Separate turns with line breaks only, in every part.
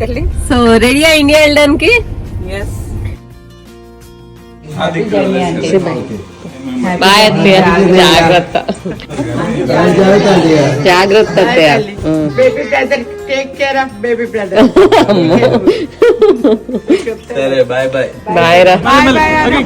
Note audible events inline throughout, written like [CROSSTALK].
తల్లి
సో రెడీయా ఇండియా వెళ్ళడానికి
ఎస్
బాయ్ అత్తయ్య జాగ్రత్త జాగ్రత్త అత్తయ్య ఉం.
Baby brother take care of baby brother
సరే బాయ్ బాయ్
బాయ్ రా
బాయ్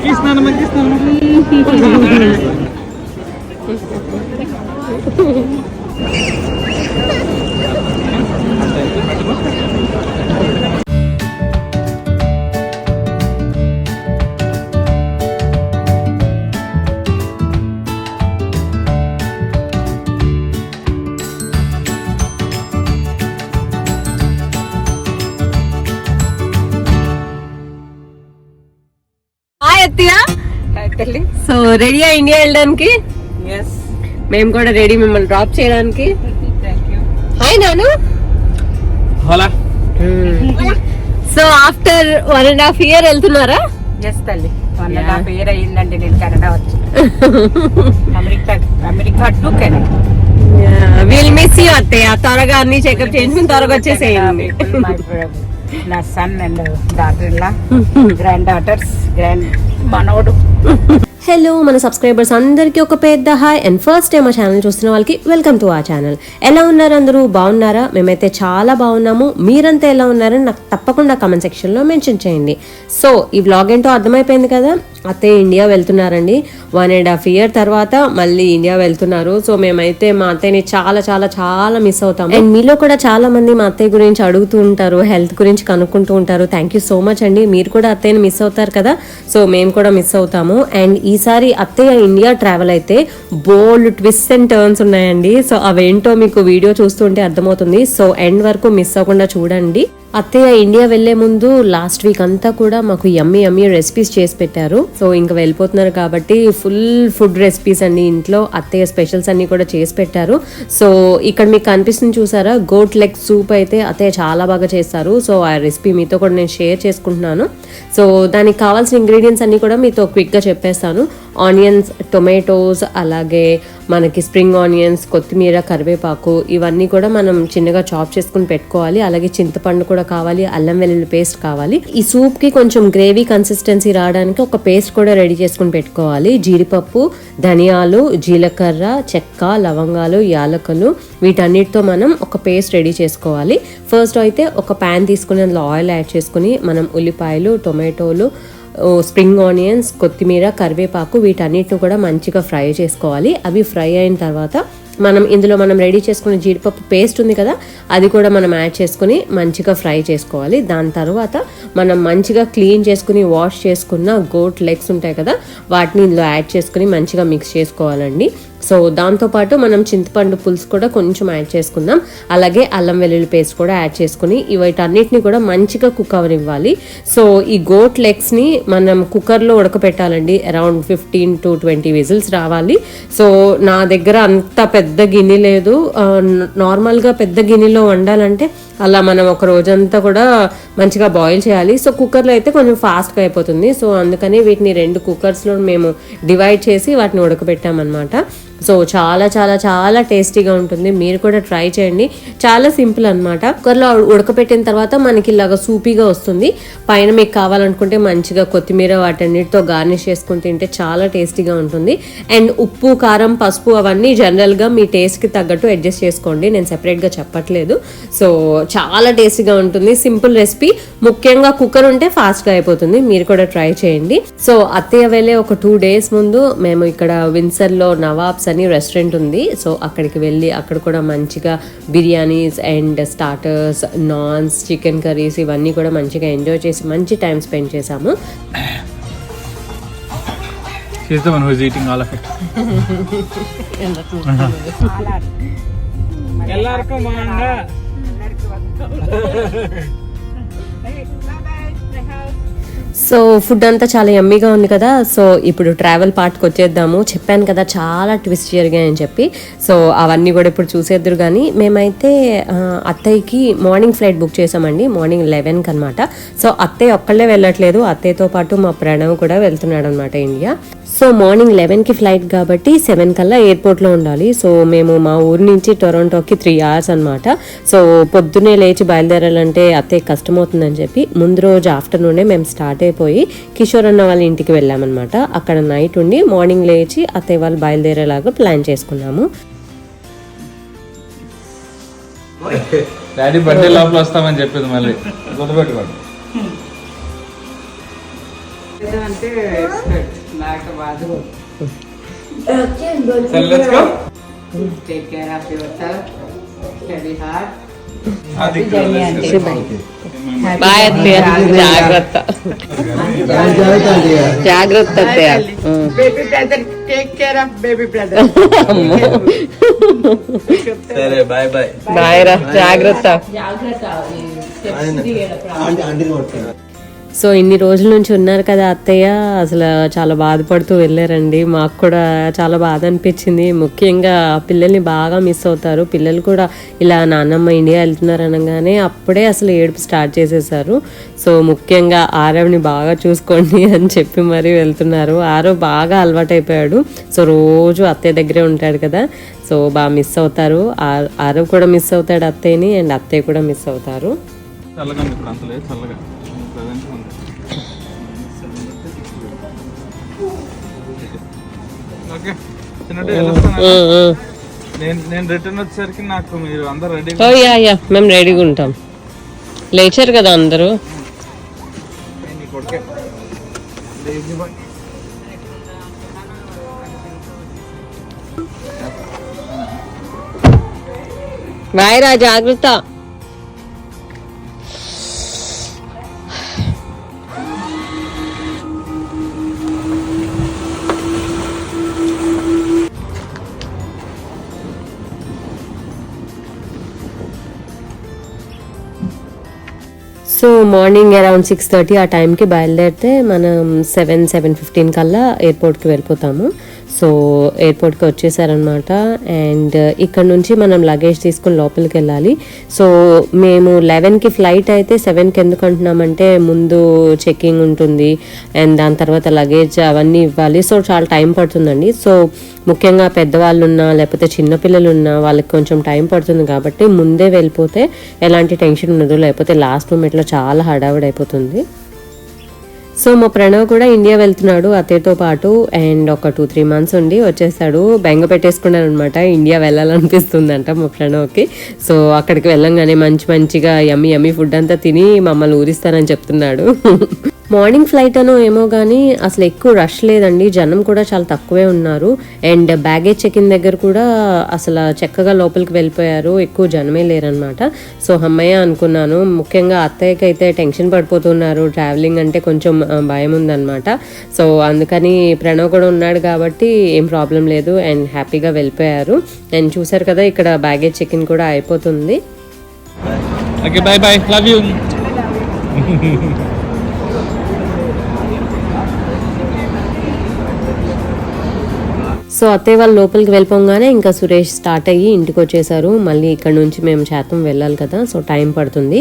రెడీయా ఇండియా వెళ్ళడానికి?
ఎస్
మేము కూడా రెడీ మిమ్మల్ని డ్రాప్ చేయడానికి. హాయ్ నాను.
హోలా.
So after one and half year వెళ్తున్నారా?
ఎస్ తల్లి. వన్ అండ్ హాఫ్ ఇయర్ అయ్యిందండి నేను కెనడా వచ్చి. [LAUGHS] America America to Canada
will miss you అత్తయ్య. త్వరగా అన్ని చెకప్ చేయించుకుని త్వరగా వచ్చేసేయండి.
నా సన్ అండ్ డాటర్ ఇలా గ్రాండ్ డాటర్స్ గ్రాండ్ మనోడు
హలో మన సబ్స్క్రైబర్స్ అందరికీ ఒక పెద్ద హాయ్ అండ్ ఫస్ట్ టైం మా ఛానల్ చూస్తున్న వాళ్ళకి వెల్కమ్ టు ఆ ఛానల్ ఎలా ఉన్నారు అందరూ? బాగున్నారా? మేమైతే చాలా బాగున్నాము. మీరంతా ఎలా ఉన్నారని నాకు తప్పకుండా కమెంట్ సెక్షన్లో మెన్షన్ చేయండి. సో ఈ వ్లాగ్ ఏంటో అర్థమైపోయింది కదా? అత్తయ్య ఇండియా వెళ్తున్నారండి. వన్ అండ్ హాఫ్ ఇయర్ తర్వాత మళ్ళీ ఇండియా వెళ్తున్నారు. సో మేమైతే మా అత్తయ్యని చాలా చాలా చాలా మిస్ అవుతాం అండ్ మీలో కూడా చాలా మంది మా అత్తయ్య గురించి అడుగుతూ ఉంటారు హెల్త్ గురించి కనుక్కుంటూ ఉంటారు. థ్యాంక్ యూ సో మచ్ అండి. మీరు కూడా అత్తయ్యని మిస్ అవుతారు కదా. సో మేము కూడా మిస్ అవుతాము. అండ్ ఈసారి అత్తయ్య ఇండియా ట్రావెల్ అయితే బోల్డ్ ట్విస్ట్ అండ్ టర్న్స్ ఉన్నాయండి. సో అవేంటో మీకు వీడియో చూస్తుంటే అర్థమవుతుంది. సో ఎండ్ వరకు మిస్ అవ్వకుండా చూడండి. అత్తయ్య ఇండియా వెళ్ళే ముందు లాస్ట్ వీక్ అంతా కూడా మాకు ఎమ్మి యమ్మి రెసిపీస్ చేసి పెట్టారు. సో ఇంకా వెళ్ళిపోతున్నారు కాబట్టి ఫుల్ ఫుడ్ రెసిపీస్ అన్ని ఇంట్లో అత్తయ్య స్పెషల్స్ అన్ని కూడా చేసి పెట్టారు. సో ఇక్కడ మీకు కనిపిస్తుంది చూసారా? గోట్ లెగ్ సూప్ అయితే అత్తయ్య చాలా బాగా చేస్తారు. సో ఆ రెసిపీ మీతో కూడా నేను షేర్ చేసుకుంటున్నాను. సో దానికి కావాల్సిన ఇంగ్రీడియంట్స్ అన్ని కూడా మీతో క్విక్గా చెప్పేస్తాను. ఆనియన్స్ టొమాటోస్ అలాగే మనకి స్ప్రింగ్ ఆనియన్స్ కొత్తిమీర కరివేపాకు ఇవన్నీ కూడా మనం చిన్నగా చాప్ చేసుకుని పెట్టుకోవాలి. అలాగే చింతపండు కూడా కావాలి అల్లం వెల్లుల్లి పేస్ట్ కావాలి. ఈ సూప్కి కొంచెం గ్రేవీ కన్సిస్టెన్సీ రావడానికి ఒక పేస్ట్ కూడా రెడీ చేసుకుని పెట్టుకోవాలి. జీడిపప్పు ధనియాలు జీలకర్ర చెక్క లవంగాలు యాలకులు వీటన్నిటితో మనం ఒక పేస్ట్ రెడీ చేసుకోవాలి. ఫస్ట్ అయితే ఒక ప్యాన్ తీసుకుని అందులో ఆయిల్ యాడ్ చేసుకుని మనం ఉల్లిపాయలు టొమాటోలు స్ప్రింగ్ ఆనియన్స్ కొత్తిమీర కరివేపాకు వీటన్నిటిని కూడా మంచిగా ఫ్రై చేసుకోవాలి. అవి ఫ్రై అయిన తర్వాత మనం ఇందులో మనం రెడీ చేసుకున్న జీడిపప్పు పేస్ట్ ఉంది కదా అది కూడా మనం యాడ్ చేసుకుని మంచిగా ఫ్రై చేసుకోవాలి. దాని తర్వాత మనం మంచిగా క్లీన్ చేసుకుని వాష్ చేసుకున్న గోట్ లెగ్స్ ఉంటాయి కదా వాటిని ఇందులో యాడ్ చేసుకుని మంచిగా మిక్స్ చేసుకోవాలండి. సో దాంతోపాటు మనం చింతపండు పులుసు కూడా కొంచెం యాడ్ చేసుకుందాం. అలాగే అల్లం వెల్లుల్లి పేస్ట్ కూడా యాడ్ చేసుకుని వీటన్నిటిని కూడా మంచిగా కుక్ అవనివ్వాలి. సో ఈ గోట్ లెగ్స్ని మనం కుక్కర్లో ఉడకపెట్టాలండి. Around fifteen to twenty whistles రావాలి. సో నా దగ్గర అంత పెద్ద గిన్నె లేదు. నార్మల్గా పెద్ద గిన్నెలో వండాలంటే అలా మనం ఒక రోజంతా కూడా మంచిగా బాయిల్ చేయాలి. సో కుక్కర్లో అయితే కొంచెం ఫాస్ట్గా అయిపోతుంది. సో అందుకని వీటిని రెండు కుక్కర్స్లో మేము డివైడ్ చేసి వాటిని ఉడకబెట్టామన్నమాట సో చాలా చాలా చాలా టేస్టీగా ఉంటుంది. మీరు కూడా ట్రై చేయండి. చాలా సింపుల్ అనమాట కుక్కర్లో ఉడకపెట్టిన తర్వాత మనకి ఇలాగా సూపీగా వస్తుంది. పైన మీకు కావాలనుకుంటే మంచిగా కొత్తిమీర వాటన్నిటితో గార్నిష్ చేసుకుని తింటే చాలా టేస్టీగా ఉంటుంది. అండ్ ఉప్పు కారం పసుపు అవన్నీ జనరల్గా మీ టేస్ట్కి తగ్గట్టు అడ్జస్ట్ చేసుకోండి. నేను సెపరేట్గా చెప్పట్లేదు. సో చాలా టేస్టీగా ఉంటుంది. Simple recipe. ముఖ్యంగా కుక్కర్ ఉంటే ఫాస్ట్గా అయిపోతుంది. మీరు కూడా ట్రై చేయండి. సో అత్తయ్య వెళ్ళే ఒక టూ డేస్ ముందు మేము ఇక్కడ విన్సర్లో నవాబ్స్ అని రెస్టారెంట్ ఉంది. సో అక్కడికి వెళ్ళి అక్కడ కూడా మంచిగా biryanis and starters naans chicken curries ఇవన్నీ కూడా మంచిగా ఎంజాయ్ చేసి మంచి టైం స్పెండ్ చేసాము
She's
సో ఫుడ్ అంతా చాలా యమ్మీగా ఉంది కదా. సో ఇప్పుడు ట్రావెల్ పార్ట్కి వచ్చేద్దాము. చెప్పాను కదా చాలా ట్విస్ట్ జరిగాయని చెప్పి. సో అవన్నీ కూడా ఇప్పుడు చూసేద్దరు కానీ మేమైతే అత్తయ్యకి మార్నింగ్ ఫ్లైట్ బుక్ చేసామండి. మార్నింగ్ లెవెన్కి అనమాట సో అత్తయ్య ఒక్కళ్ళే వెళ్ళట్లేదు. అత్తయ్యతో పాటు మా ప్రణవ్ కూడా వెళ్తున్నాడు అనమాట ఇండియా సో మార్నింగ్ లెవెన్కి ఫ్లైట్ కాబట్టి సెవెన్ కల్లా ఎయిర్పోర్ట్లో ఉండాలి. సో మేము మా ఊరి నుంచి టొరంటోకి త్రీ అవర్స్ అనమాట సో పొద్దున్నే లేచి బయలుదేరాలంటే అత్తే కష్టం అవుతుందని చెప్పి ముందు రోజు ఆఫ్టర్నూనే మేము స్టార్ట్ అయిపోయి కిషోర్ అన్న వాళ్ళ ఇంటికి వెళ్ళామన్నమాట. అక్కడ నైట్ ఉండి మార్నింగ్ లేచి అత్తయ్య వాళ్ళు బయలుదేరేలాగా ప్లాన్ చేసుకున్నాము.
డాడీ బర్త్డే లోపల వస్తామని చెప్పింది మళ్ళీ. గుర్తుపెట్టుకోండి.
అంటే నాకు బాధ
సరే let's go
take care of yourself study hard
అది
బాయ్ అత్తయ్య జాగ్రత్త. జాగ్రత్త అత్తయ్య. ఉమ్.
Baby brother take care of baby brother
సరే బాయ్ బాయ్
బాయ్ రా జాగ్రత్త.
సో ఇన్ని రోజుల నుంచి ఉన్నారు కదా అత్తయ్య. అసలు చాలా బాధపడుతూ వెళ్ళారండి. మాకు కూడా చాలా బాధ అనిపించింది. ముఖ్యంగా పిల్లల్ని బాగా మిస్ అవుతారు. పిల్లలు కూడా ఇలా నాన్నమ్మ ఇండియా వెళ్తున్నారు అనగానే అప్పుడే అసలు ఏడుపు స్టార్ట్ చేసేసారు. సో ముఖ్యంగా ఆరవ్ని బాగా చూసుకోండి [LAUGHS] అని చెప్పి మరీ వెళ్తున్నారు. ఆరవ్ బాగా అలవాటైపోయాడు. సో రోజు అత్తయ్య దగ్గరే ఉంటాడు కదా. సో బాగా మిస్ అవుతారు. ఆరవ్ కూడా మిస్ అవుతాడు అత్తయ్యని. అండ్ అత్తయ్య కూడా మిస్ అవుతారు.
చల్లగా. నేను నేను రిటర్న్ వచ్చేసరికి నాకు మీరు అందరు రెడీ
ఓ యా యా మేము రెడీగా ఉంటాం. లేచారు కదా అందరూ? రా జాగ్రత్త.
So morning around six thirty ఆ టైంకి బయలుదేరితే మనం సెవెన్ సెవెన్ ఫిఫ్టీన్ కల్లా ఎయిర్పోర్ట్కి వెళ్ళిపోతాము. సో ఎయిర్పోర్ట్కి వచ్చేసారనమాట అండ్ ఇక్కడ నుంచి మనం లగేజ్ తీసుకుని లోపలికి వెళ్ళాలి సో మేము లెవెన్కి ఫ్లైట్ అయితే సెవెన్కి ఎందుకు అంటున్నామంటే ముందు చెకింగ్ ఉంటుంది. అండ్ దాని తర్వాత లగేజ్ అవన్నీ ఇవ్వాలి. సో చాలా టైం పడుతుందండి. సో ముఖ్యంగా పెద్దవాళ్ళు ఉన్నా లేకపోతే చిన్నపిల్లలు ఉన్నా వాళ్ళకి కొంచెం టైం పడుతుంది కాబట్టి ముందే వెళ్ళిపోతే ఎలాంటి టెన్షన్ ఉండదు. లేకపోతే లాస్ట్ మూమెంట్లో చాలా హడావిడి అయిపోతుంది సో మా ప్రణవ్ కూడా ఇండియా వెళ్తున్నాడు అతేతో పాటు. అండ్ ఒక టూ త్రీ మంత్స్ ఉండి వచ్చేసాడు. బెంగ పెట్టేసుకున్నాడు అనమాట ఇండియా వెళ్ళాలనిపిస్తుందంట మా ప్రణవ్కి. సో అక్కడికి వెళ్ళంగానే మంచి మంచిగా యమ్మి యమ్మి ఫుడ్ అంతా తిని మమ్మల్ని ఊరిస్తానని చెప్తున్నాడు. మార్నింగ్ ఫ్లైట్ అనో ఏమో కానీ అసలు ఎక్కువ రష్ లేదండి. జనం కూడా చాలా తక్కువే ఉన్నారు. అండ్ బ్యాగేజ్ చెకిన్ దగ్గర కూడా అసలు చక్కగా లోపలికి వెళ్ళిపోయారు. ఎక్కువ జనమే లేరనమాట సో అమ్మయ్య అనుకున్నాను. ముఖ్యంగా అత్తయ్యకి అయితే టెన్షన్ పడిపోతున్నారు. ట్రావెలింగ్ అంటే కొంచెం భయం ఉందన్నమాట. సో అందుకని ప్రణవ్ కూడా ఉన్నాడు కాబట్టి ఏం ప్రాబ్లం లేదు. అండ్ హ్యాపీగా వెళ్ళిపోయారు. అండ్ చూసారు కదా ఇక్కడ బ్యాగేజ్ చెకిన్ కూడా అయిపోతుంది.
Okay bye bye love you. [LAUGHS]
So అత్తయ్య వాళ్ళు లోపలికి వెళ్ళిపోగానే ఇంకా సురేష్ స్టార్ట్ అయ్యి ఇంటికి వచ్చేసారు. మళ్ళీ ఇక్కడ నుంచి మేము శాతం వెళ్ళాలి కదా సో టైం పడుతుంది.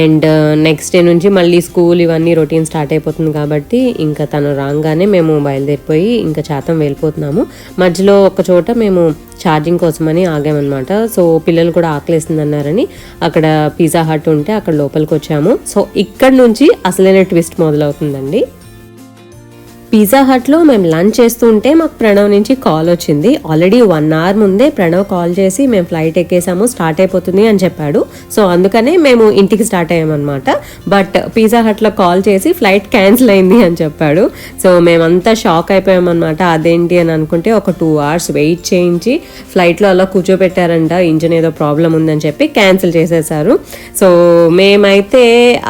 అండ్ uh, నెక్స్ట్ డే నుంచి మళ్ళీ స్కూల్ ఇవన్నీ రొటీన్ స్టార్ట్ అయిపోతుంది కాబట్టి ఇంకా తను రాగానే మేము బయలుదేరిపోయి ఇంకా శాతం వెళ్ళిపోతున్నాము. మధ్యలో ఒక చోట మేము ఛార్జింగ్ కోసమని ఆగామన్నమాట. సో పిల్లలు కూడా ఆకలేసింది అన్నారని అక్కడ పిజ్జా హట్ ఉంటే అక్కడ లోపలికి వచ్చాము. సో ఇక్కడ నుంచి అసలైన ట్విస్ట్ మొదలవుతుందండి. పిజ్జా హట్లో మేము లంచ్ చేస్తుంటే మాకు ప్రణవ్ నుంచి కాల్ వచ్చింది. ఆల్రెడీ వన్ అవర్ ముందే ప్రణవ్ కాల్ చేసి మేము ఫ్లైట్ ఎక్కేసాము స్టార్ట్ అయిపోతుంది అని చెప్పాడు. సో అందుకనే మేము ఇంటికి స్టార్ట్ అయ్యామన్నమాట. బట్ పిజ్జా హట్లో కాల్ చేసి ఫ్లైట్ క్యాన్సిల్ అయింది అని చెప్పాడు. సో మేమంతా షాక్ అయిపోయామన్నమాట. అదేంటి అని అనుకుంటే ఒక టూ అవర్స్ వెయిట్ చేయించి ఫ్లైట్లో అలా కూర్చోబెట్టారంట ఇంజన్ ఏదో ప్రాబ్లం ఉందని చెప్పి క్యాన్సిల్ చేసేసారు. సో మేమైతే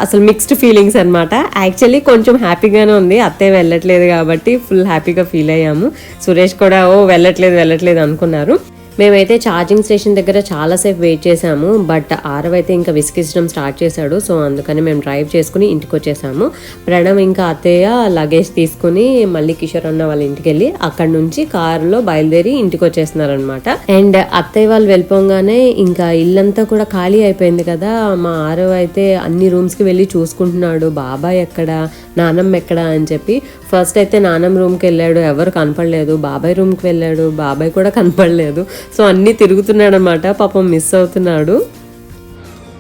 అసలు మిక్స్డ్ ఫీలింగ్స్ అనమాట యాక్చువల్లీ కొంచెం హ్యాపీగానే ఉంది. అత్తే వెళ్ళట్లేదు కాబట్టి ఫుల్ హ్యాపీగా ఫీల్ అయ్యాము. సురేష్ కూడా ఓ వెళ్ళట్లేదు వెళ్ళట్లేదు అనుకున్నారు. మేమైతే ఛార్జింగ్ స్టేషన్ దగ్గర చాలాసేపు వెయిట్ చేసాము బట్ ఆరవ్ అయితే ఇంకా విసిగించడం స్టార్ట్ చేశాడు. సో అందుకని మేము డ్రైవ్ చేసుకుని ఇంటికి వచ్చేసాము. ప్రణవ్ ఇంకా అత్తయ్య లగేజ్ తీసుకుని మళ్ళీ కిషోర్ అన్న వాళ్ళ ఇంటికి వెళ్ళి అక్కడ నుంచి కారులో బయలుదేరి ఇంటికి వచ్చేస్తున్నారనమాట అండ్ అత్తయ్య వాళ్ళు వెళ్ళిపోగానే ఇంకా ఇల్లంతా కూడా ఖాళీ అయిపోయింది కదా. మా ఆరవ్ అయితే అన్ని రూమ్స్కి వెళ్ళి చూసుకుంటున్నాడు. బాబాయ్ ఎక్కడ? నానమ్మ ఎక్కడ? అని చెప్పి ఫస్ట్ అయితే నానమ్మ రూమ్కి వెళ్ళాడు. ఎవరు కనపడలేదు. బాబాయ్ రూమ్కి వెళ్ళాడు. బాబాయ్ కూడా కనపడలేదు. సో అన్నీ తిరుగుతున్నాడు అనమాట పాపం మిస్ అవుతున్నాడు.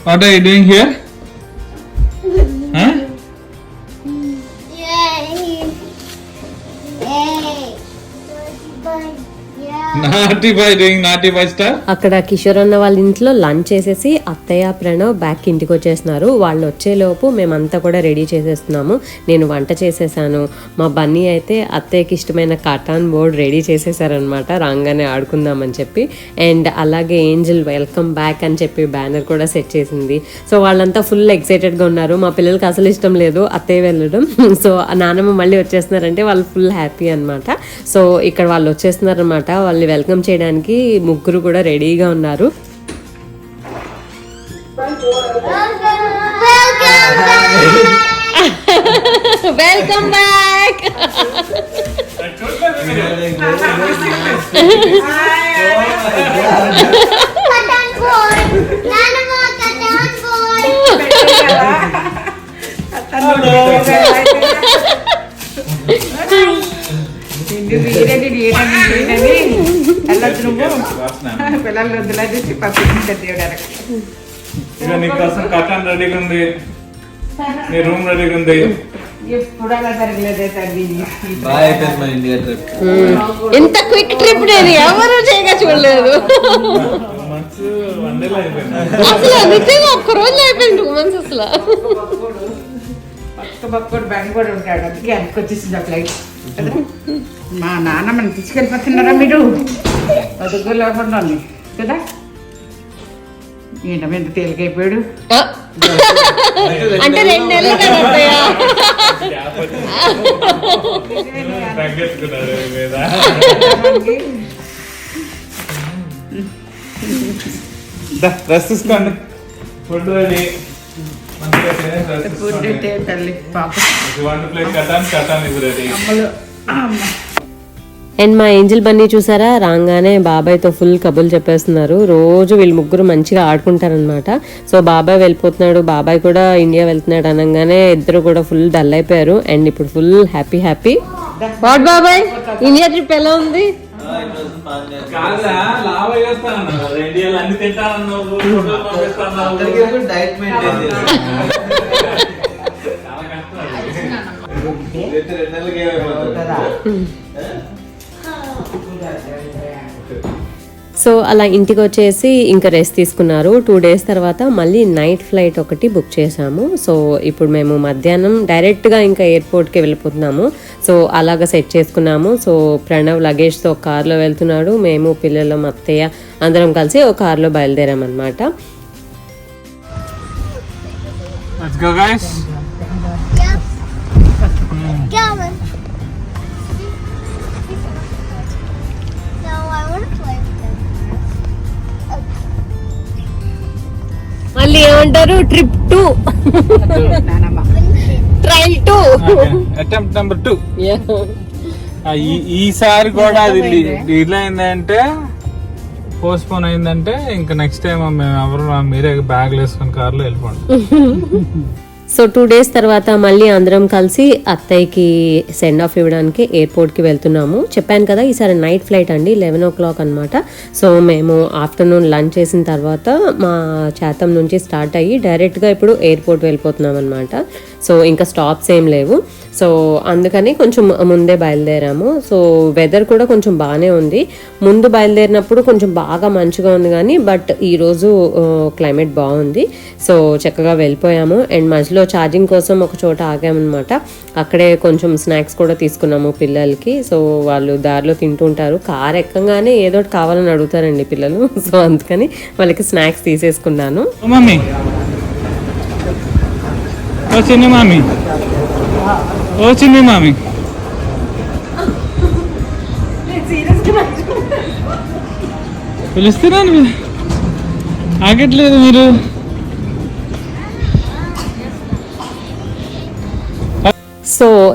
What are you doing here naughty doing naughty star?
అక్కడ కిషోర్ అన్న వాళ్ళ ఇంట్లో లంచ్ చేసేసి అత్తయ్య ప్రణవ్ బ్యాక్ ఇంటికి వచ్చేసినారు వాళ్ళు వచ్చేలోపు మేమంతా కూడా రెడీ చేసేస్తున్నాము. నేను వంట చేసేసాను. మా బన్నీ అయితే అత్తయ్యకి ఇష్టమైన కటాన్ బోర్డ్ రెడీ చేసేసారనమాట రాగానే ఆడుకుందామని చెప్పి. అండ్ అలాగే ఏంజల్ వెల్కమ్ బ్యాక్ అని చెప్పి బ్యానర్ కూడా సెట్ చేసింది. సో వాళ్ళంతా ఫుల్ ఎక్సైటెడ్గా ఉన్నారు. మా పిల్లలకి అసలు ఇష్టం లేదు అత్తయ్య వెళ్ళడం. [LAUGHS] సో నానమ్మ మళ్ళీ వచ్చేస్తున్నారంటే వాళ్ళు ఫుల్ హ్యాపీ అన్నమాట. సో ఇక్కడ వాళ్ళు వచ్చేస్తున్నారనమాట వాళ్ళని వెల్కమ్ చేయడానికి ముగ్గురు కూడా రెడీగా ఉన్నారు. వెల్కమ్ బ్యాక్
వీరని వీరని నువ్వు? [LAUGHS] పిల్లలు వదిలేసి పంపించారు దేవుడానికి
ఇక నీకోసం కటాన్ రెడీగా ఉంది. నీ రూమ్ రెడీగా ఉంది.
ఎప్పుడు అలా జరగలేదే తల్లి.
బాగా అయిపోయింది మా ఇండియా ట్రిప్.
ఎంత క్విక్ ట్రిప్ నేను ఎవరు చేయగా చూడలేదు. అసలు నిజంగా ఒక్క రోజు అయిపోయింది టూ మంత్స్ అసలు.
పక్క బ్యాంక్ కూడా ఉంటాడు అందుకే అందుకు వచ్చేసింది ఆ ఫ్లైట్ మా నాన్నమ్మని తీసుకెళ్ళిపోతున్నారా మీరు? దగ్గర లేకుండా ఉంది కదా? ఈయన ఎంత తేలికైపోయాడు?
అంటే రెండు నెలలు కదా
డ్రెస్ తీసుకోండి. ఫుడ్
తల్లి పాప. అమ్మలు అమ్మ.
అండ్ మా ఏంజిల్ బన్నీ చూసారా? రాగానే బాబాయ్తో ఫుల్ కబుర్లు చెప్పేస్తున్నారు. రోజు వీళ్ళు ముగ్గురు మంచిగా ఆడుకుంటారనమాట సో బాబాయ్ వెళ్ళిపోతున్నాడు. బాబాయ్ కూడా ఇండియా వెళ్తున్నాడు అనగానే ఇద్దరు కూడా ఫుల్ డల్ అయిపోయారు. అండ్ ఇప్పుడు ఫుల్ హ్యాపీ హ్యాపీ వాట్ బాబాయ్? ఇండియా ట్రిప్ ఎలా ఉంది? సో అలా ఇంటికి వచ్చేసి ఇంకా రెస్ట్ తీసుకున్నారు. టూ డేస్ తర్వాత మళ్ళీ నైట్ ఫ్లైట్ ఒకటి బుక్ చేశాము. సో ఇప్పుడు మేము మధ్యాహ్నం డైరెక్ట్గా ఇంకా ఎయిర్పోర్ట్కి వెళ్ళిపోతున్నాము. సో అలాగ సెట్ చేసుకున్నాము. సో ప్రణవ్ లగేజ్తో ఒక కార్లో వెళ్తున్నాడు. మేము పిల్లలు అత్తయ్య అందరం కలిసి ఒక కార్లో బయలుదేరామన్నమాట.
Let's go, guys.
మళ్ళీ ఏమంటారు trip two trial two
attempt number two ఈసారి కూడా అది డిలే అయిందంటే పోస్ట్ పోన్ అయిందంటే ఇంకా నెక్స్ట్ టైం మేము ఎవరు మీరే బ్యాగ్లు వేసుకొని కార్లో వెళ్ళిపోండి. [LAUGHS]
సో టూ డేస్ తర్వాత మళ్ళీ అందరం కలిసి అత్తయ్యకి సెండ్ ఆఫ్ ఇవ్వడానికి ఎయిర్పోర్ట్కి వెళ్తున్నాము. చెప్పాను కదా ఈసారి నైట్ ఫ్లైట్ అండి లెవెన్ ఓ క్లాక్ అనమాట సో మేము ఆఫ్టర్నూన్ లంచ్ చేసిన తర్వాత మా చేతం నుంచి స్టార్ట్ అయ్యి డైరెక్ట్గా ఇప్పుడు ఎయిర్పోర్ట్ వెళ్ళిపోతున్నాం అనమాట సో ఇంకా స్టాప్స్ ఏం లేవు. సో అందుకని కొంచెం ముందే బయలుదేరాము. సో వెదర్ కూడా కొంచెం బాగానే ఉంది. ముందు బయలుదేరినప్పుడు కొంచెం బాగా మంచిగా ఉంది కానీ బట్ ఈరోజు క్లైమేట్ బాగుంది. సో చక్కగా వెళ్ళిపోయాము. అండ్ మధ్యలో ఛార్జింగ్ కోసం ఒక చోట ఆగామన్నమాట. అక్కడే కొంచెం స్నాక్స్ కూడా తీసుకున్నాము పిల్లలకి. సో వాళ్ళు దారిలో తింటుంటారు. కార్ ఎక్కగానే ఏదో ఒకటి కావాలని అడుగుతారండి పిల్లలు. [LAUGHS] సో అందుకని వాళ్ళకి స్నాక్స్ తీసేసుకున్నాను.
మమ్మీ ఓ చిన్ని మామి. ఓ చిన్ని మామి. పిలుస్తున్నాను. ఆగట్లేదు మీరు.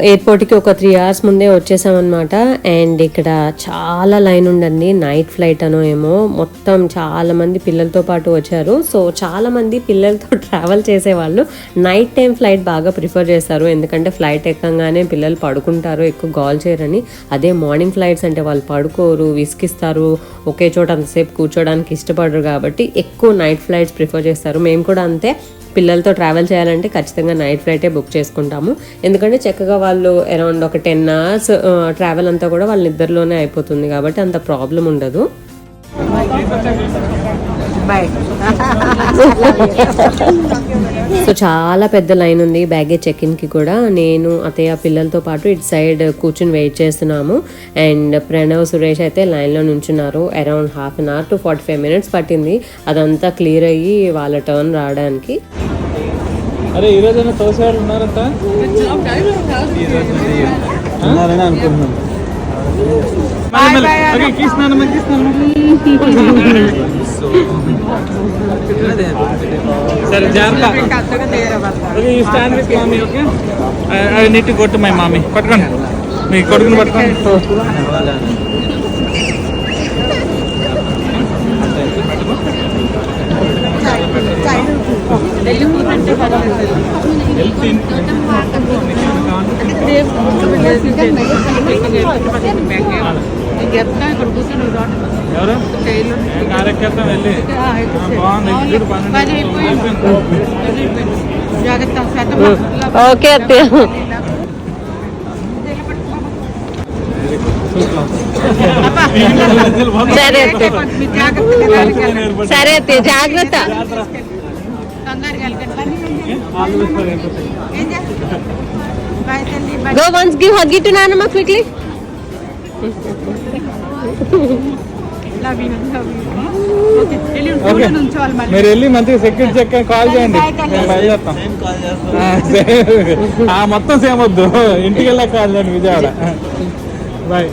ఎయిర్పోర్ట్కి ఒక త్రీ అవర్స్ ముందే వచ్చేసామన్నమాట. అండ్ ఇక్కడ చాలా లైన్ ఉండండి నైట్ ఫ్లైట్ అనో ఏమో. మొత్తం చాలామంది పిల్లలతో పాటు వచ్చారు. సో చాలామంది పిల్లలతో [LAUGHS] ట్రావెల్ చేసేవాళ్ళు. నైట్ టైం ఫ్లైట్ బాగా ప్రిఫర్ చేస్తారు. ఎందుకంటే ఫ్లైట్ ఎక్కగానే పిల్లలు పడుకుంటారు. ఎక్కువ గాల్ చేయరని. అదే మార్నింగ్ ఫ్లైట్స్ అంటే వాళ్ళు పడుకోరు విసికిస్తారు ఒకే చోట అంతసేపు కూర్చోడానికి ఇష్టపడరు కాబట్టి ఎక్కువ నైట్ ఫ్లైట్స్ ప్రిఫర్ చేస్తారు. మేము కూడా అంతే. పిల్లలతో ట్రావెల్ చేయాలంటే ఖచ్చితంగా నైట్ ఫ్లైటే బుక్ చేసుకుంటాము. ఎందుకంటే చక్కగా వాళ్ళు అరౌండ్ ఒక టెన్ అవర్స్ ట్రావెల్ అంతా కూడా వాళ్ళ నిద్రలోనే అయిపోతుంది కాబట్టి అంత ప్రాబ్లం ఉండదు. సో [LAUGHS] చాలా పెద్ద లైన్ ఉంది బ్యాగేజ్ చెక్కి కూడా. నేను అతయ్య పిల్లలతో పాటు ఇటు సైడ్ కూర్చుని వెయిట్ చేస్తున్నాము. అండ్ ప్రణవ్ సురేష్ అయితే లైన్లో నుంచున్నారు. Around half an hour to forty five minutes పట్టింది. అదంతా క్లియర్ అయ్యి వాళ్ళ టర్న్ రావడానికి.
అరే ఈ రోజైనా తోసే వాళ్ళు ఉన్నారంట?
ఉన్నారని అనుకుంటున్నాను.
కీస్తున్నాను కీస్తున్నాను సరే జాగ్రత్త ఓకే ఈ stand with mommy okay I need to go to my mommy పట్టుకోండి మీ కొడుకుని పట్టుకోండి
ఇక్కడ కూర్చొని
ఎవరు? కార్యకర్తం వెళ్ళి? ఆ, బాగుంది.
ఓకే అత్తయ్య. సరే సరే అత్తయ్య జాగ్రత్త.
కలగండి
All the best for everything.
ఏం
మీరు వెళ్ళి మంచిగా సెక్యూరిటీ చెక్ కాల్ చేయండి. మేము మొత్తం సేమ్ వద్దు. ఇంటికి వెళ్ళాక కాల్ చేయండి Vijayawada. Bye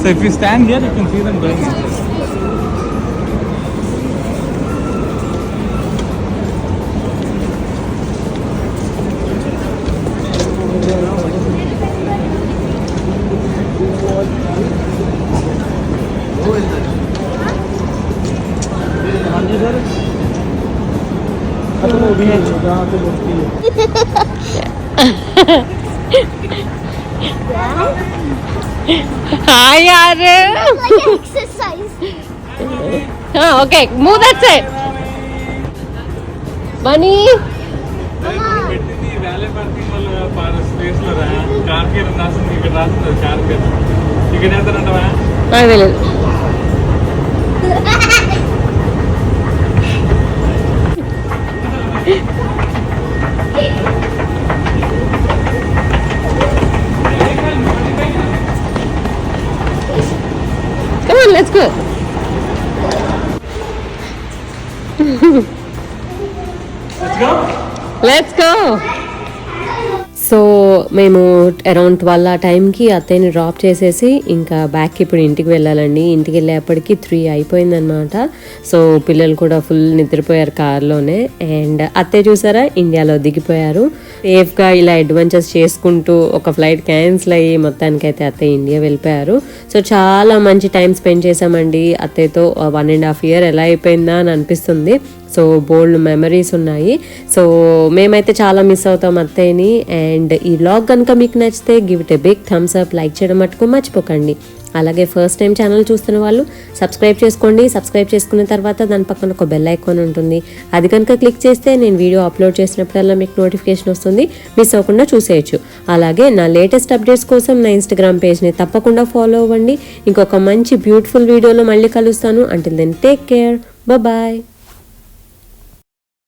So if you stand here, you can see them going.
Hi యార్
like exercise.
Okay move that side money
పెట్టింది వ్యాలే పార్కింగ్ వాళ్ళు స్పేస్లో రా కార్ కేర్ రాసింది ఇక్కడ రాసింది కార్ కేర్ ఇక్కడ వెళ్తారంటవా
నాకు తెలియదు Come లెట్స్ గో
సో మేము అరౌండ్ ట్వెల్వ్ ఆ టైంకి అత్తయ్యని డ్రాప్ చేసేసి ఇంకా బ్యాక్ ఇప్పుడు ఇంటికి వెళ్ళాలండి. ఇంటికి వెళ్ళేప్పటికి త్రీ అయిపోయిందనమాట సో పిల్లలు కూడా ఫుల్ నిద్రపోయారు కార్లోనే. అండ్ అత్తయ్య చూసారా? ఇండియాలో దిగిపోయారు. సేఫ్గా ఇలా అడ్వెంచర్స్ చేసుకుంటూ ఒక ఫ్లైట్ క్యాన్సిల్ అయ్యి మొత్తానికైతే అత్తయ్య ఇండియా వెళ్ళిపోయారు. సో చాలా మంచి టైం స్పెండ్ చేశామండి. అత్తయ్యతో వన్ అండ్ హాఫ్ ఇయర్ ఎలా అయిపోయిందా అని అనిపిస్తుంది. సో బోల్డ్ మెమరీస్ ఉన్నాయి. సో మేమైతే చాలా మిస్ అవుతాం అత్తయ్యని. అండ్ ఈ లాగ్ కనుక మీకు నచ్చితే give it a big thumbs up like చేయడం మటుకు మర్చిపోకండి. అలాగే ఫస్ట్ టైం ఛానల్ చూస్తున్న వాళ్ళు సబ్స్క్రైబ్ చేసుకోండి. సబ్స్క్రైబ్ చేసుకున్న తర్వాత దాని పక్కన ఒక బెల్ ఐకాన్ ఉంటుంది. అది కనుక క్లిక్ చేస్తే నేను వీడియో అప్లోడ్ చేసినప్పుడల్లా మీకు నోటిఫికేషన్ వస్తుంది. మిస్ అవ్వకుండా చూసేయచ్చు. అలాగే నా లేటెస్ట్ అప్డేట్స్ కోసం నా ఇన్స్టాగ్రామ్ పేజ్ని తప్పకుండా ఫాలో అవ్వండి. ఇంకొక మంచి బ్యూటిఫుల్ వీడియోలో మళ్ళీ కలుస్తాను. Until then take care bye